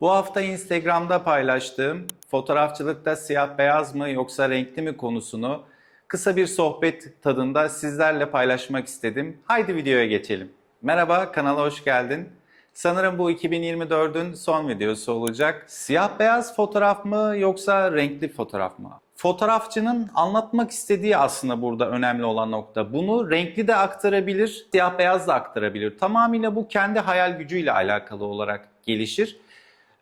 Bu hafta Instagram'da paylaştığım fotoğrafçılıkta siyah beyaz mı yoksa renkli mi konusunu kısa bir sohbet tadında sizlerle paylaşmak istedim. Haydi videoya geçelim. Merhaba, kanala hoş geldin. Sanırım bu 2024'ün son videosu olacak. Siyah beyaz fotoğraf mı yoksa renkli fotoğraf mı? Fotoğrafçının anlatmak istediği aslında burada önemli olan nokta. Bunu renkli de aktarabilir, siyah beyaz da aktarabilir. Tamamıyla bu kendi hayal gücüyle alakalı olarak gelişir.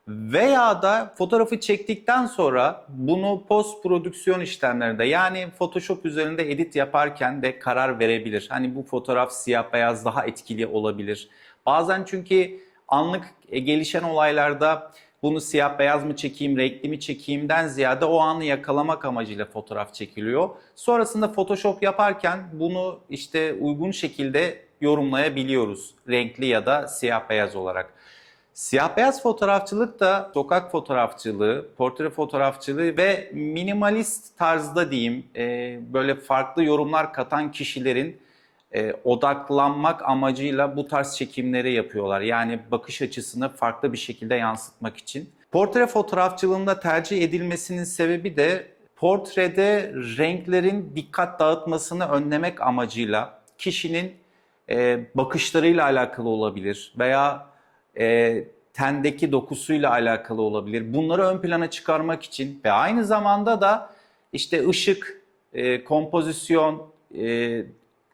Veya da fotoğrafı çektikten sonra bunu post prodüksiyon işlemlerinde yani Photoshop üzerinde edit yaparken de karar verebilir. Hani bu fotoğraf siyah beyaz daha etkili olabilir. Bazen çünkü anlık e, gelişen olaylarda bunu siyah beyaz mı çekeyim, renkli mi çekeyimden ziyade o anı yakalamak amacıyla fotoğraf çekiliyor. Sonrasında Photoshop yaparken bunu işte uygun şekilde yorumlayabiliyoruz. Renkli ya da siyah beyaz olarak. Siyah beyaz fotoğrafçılık da sokak fotoğrafçılığı, portre fotoğrafçılığı ve minimalist tarzda diyeyim e, böyle farklı yorumlar katan kişilerin e, odaklanmak amacıyla bu tarz çekimleri yapıyorlar. Yani bakış açısını farklı bir şekilde yansıtmak için. Portre fotoğrafçılığında tercih edilmesinin sebebi de portrede renklerin dikkat dağıtmasını önlemek amacıyla kişinin e, bakışlarıyla alakalı olabilir veya e, tendeki dokusuyla alakalı olabilir. Bunları ön plana çıkarmak için ve aynı zamanda da işte ışık, e, kompozisyon, e,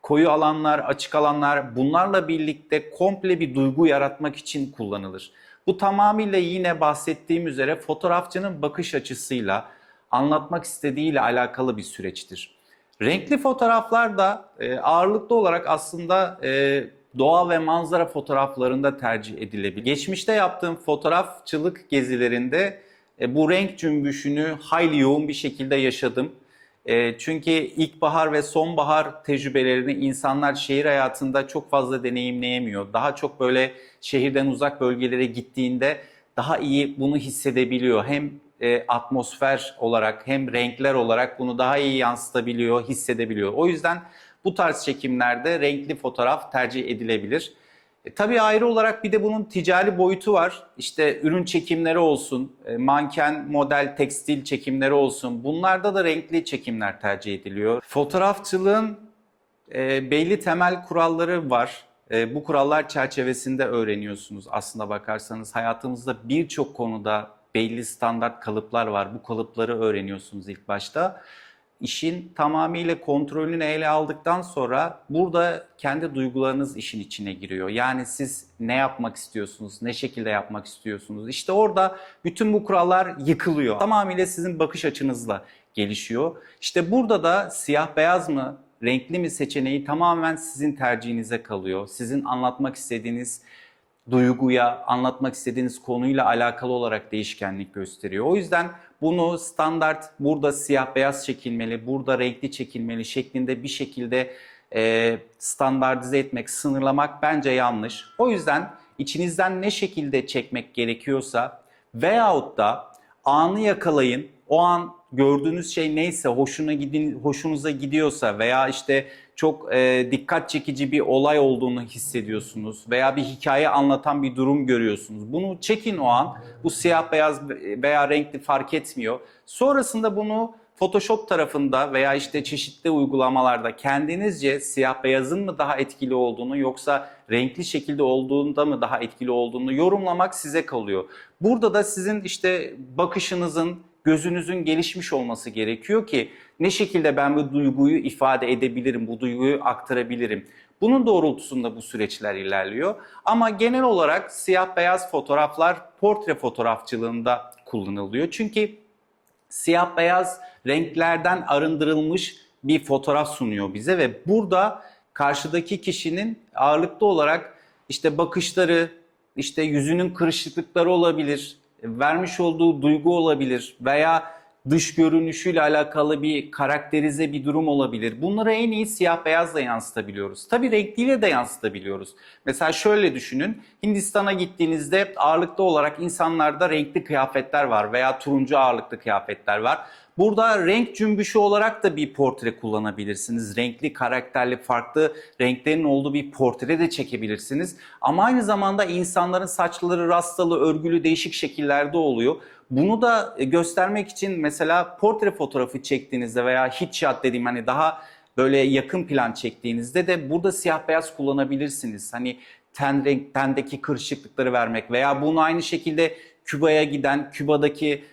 koyu alanlar, açık alanlar bunlarla birlikte komple bir duygu yaratmak için kullanılır. Bu tamamıyla yine bahsettiğim üzere fotoğrafçının bakış açısıyla anlatmak istediğiyle alakalı bir süreçtir. Renkli fotoğraflar da e, ağırlıklı olarak aslında e, doğa ve manzara fotoğraflarında tercih edilebilir. Geçmişte yaptığım fotoğrafçılık gezilerinde e, bu renk cümbüşünü hayli yoğun bir şekilde yaşadım. E, çünkü ilkbahar ve sonbahar tecrübelerini insanlar şehir hayatında çok fazla deneyimleyemiyor. Daha çok böyle şehirden uzak bölgelere gittiğinde daha iyi bunu hissedebiliyor. Hem e, atmosfer olarak hem renkler olarak bunu daha iyi yansıtabiliyor, hissedebiliyor. O yüzden bu tarz çekimlerde renkli fotoğraf tercih edilebilir. E, tabii ayrı olarak bir de bunun ticari boyutu var. İşte ürün çekimleri olsun, e, manken, model, tekstil çekimleri olsun. Bunlarda da renkli çekimler tercih ediliyor. Fotoğrafçılığın e, belli temel kuralları var. E, bu kurallar çerçevesinde öğreniyorsunuz aslında bakarsanız. Hayatımızda birçok konuda belli standart kalıplar var. Bu kalıpları öğreniyorsunuz ilk başta işin tamamıyla kontrolünü ele aldıktan sonra burada kendi duygularınız işin içine giriyor. Yani siz ne yapmak istiyorsunuz, ne şekilde yapmak istiyorsunuz. İşte orada bütün bu kurallar yıkılıyor. Tamamıyla sizin bakış açınızla gelişiyor. İşte burada da siyah beyaz mı, renkli mi seçeneği tamamen sizin tercihinize kalıyor. Sizin anlatmak istediğiniz duyguya, anlatmak istediğiniz konuyla alakalı olarak değişkenlik gösteriyor. O yüzden bunu standart burada siyah beyaz çekilmeli, burada renkli çekilmeli şeklinde bir şekilde e, standartize etmek, sınırlamak bence yanlış. O yüzden içinizden ne şekilde çekmek gerekiyorsa veyahut da anı yakalayın. O an gördüğünüz şey neyse hoşuna gidin, hoşunuza gidiyorsa veya işte çok e, dikkat çekici bir olay olduğunu hissediyorsunuz veya bir hikaye anlatan bir durum görüyorsunuz. Bunu çekin o an. Bu siyah beyaz veya renkli fark etmiyor. Sonrasında bunu Photoshop tarafında veya işte çeşitli uygulamalarda kendinizce siyah beyazın mı daha etkili olduğunu yoksa renkli şekilde olduğunda mı daha etkili olduğunu yorumlamak size kalıyor. Burada da sizin işte bakışınızın, gözünüzün gelişmiş olması gerekiyor ki ne şekilde ben bu duyguyu ifade edebilirim, bu duyguyu aktarabilirim. Bunun doğrultusunda bu süreçler ilerliyor. Ama genel olarak siyah beyaz fotoğraflar portre fotoğrafçılığında kullanılıyor. Çünkü siyah beyaz renklerden arındırılmış bir fotoğraf sunuyor bize ve burada karşıdaki kişinin ağırlıklı olarak işte bakışları, işte yüzünün kırışıklıkları olabilir, vermiş olduğu duygu olabilir veya dış görünüşüyle alakalı bir karakterize bir durum olabilir. Bunları en iyi siyah beyazla yansıtabiliyoruz. Tabii renkliyle de yansıtabiliyoruz. Mesela şöyle düşünün. Hindistan'a gittiğinizde ağırlıklı olarak insanlarda renkli kıyafetler var veya turuncu ağırlıklı kıyafetler var. Burada renk cümbüşü olarak da bir portre kullanabilirsiniz. Renkli, karakterli, farklı renklerin olduğu bir portre de çekebilirsiniz. Ama aynı zamanda insanların saçları rastalı, örgülü, değişik şekillerde oluyor. Bunu da e, göstermek için mesela portre fotoğrafı çektiğinizde veya headshot dediğim hani daha böyle yakın plan çektiğinizde de burada siyah beyaz kullanabilirsiniz. Hani ten renk, tendeki kırışıklıkları vermek veya bunu aynı şekilde Küba'ya giden, Küba'daki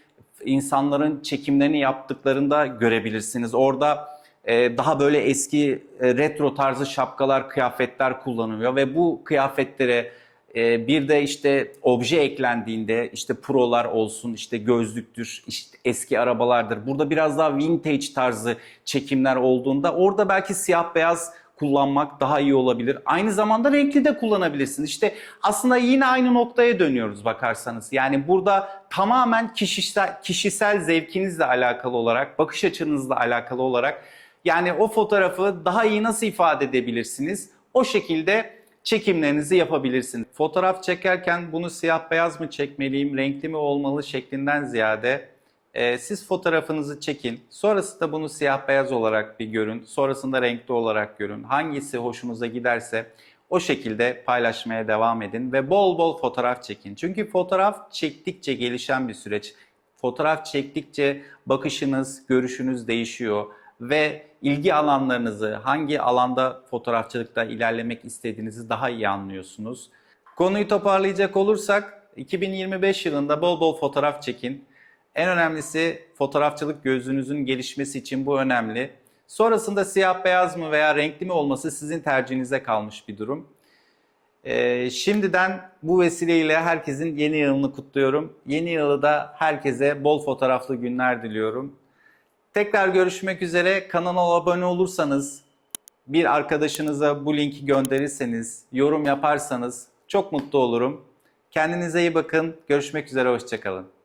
insanların çekimlerini yaptıklarında görebilirsiniz. Orada e, daha böyle eski e, retro tarzı şapkalar, kıyafetler kullanılıyor ve bu kıyafetlere e, bir de işte obje eklendiğinde işte prolar olsun, işte gözlüktür, işte eski arabalardır. Burada biraz daha vintage tarzı çekimler olduğunda orada belki siyah beyaz kullanmak daha iyi olabilir. Aynı zamanda renkli de kullanabilirsiniz. İşte aslında yine aynı noktaya dönüyoruz bakarsanız. Yani burada tamamen kişisel kişisel zevkinizle alakalı olarak, bakış açınızla alakalı olarak yani o fotoğrafı daha iyi nasıl ifade edebilirsiniz? O şekilde çekimlerinizi yapabilirsiniz. Fotoğraf çekerken bunu siyah beyaz mı çekmeliyim, renkli mi olmalı şeklinden ziyade e, siz fotoğrafınızı çekin. Sonrasında bunu siyah beyaz olarak bir görün. Sonrasında renkli olarak görün. Hangisi hoşunuza giderse o şekilde paylaşmaya devam edin ve bol bol fotoğraf çekin. Çünkü fotoğraf çektikçe gelişen bir süreç. Fotoğraf çektikçe bakışınız, görüşünüz değişiyor ve ilgi alanlarınızı, hangi alanda fotoğrafçılıkta ilerlemek istediğinizi daha iyi anlıyorsunuz. Konuyu toparlayacak olursak 2025 yılında bol bol fotoğraf çekin. En önemlisi fotoğrafçılık gözünüzün gelişmesi için bu önemli. Sonrasında siyah beyaz mı veya renkli mi olması sizin tercihinize kalmış bir durum. Ee, şimdiden bu vesileyle herkesin yeni yılını kutluyorum. Yeni yılı da herkese bol fotoğraflı günler diliyorum. Tekrar görüşmek üzere. Kanala abone olursanız, bir arkadaşınıza bu linki gönderirseniz, yorum yaparsanız çok mutlu olurum. Kendinize iyi bakın. Görüşmek üzere. Hoşçakalın.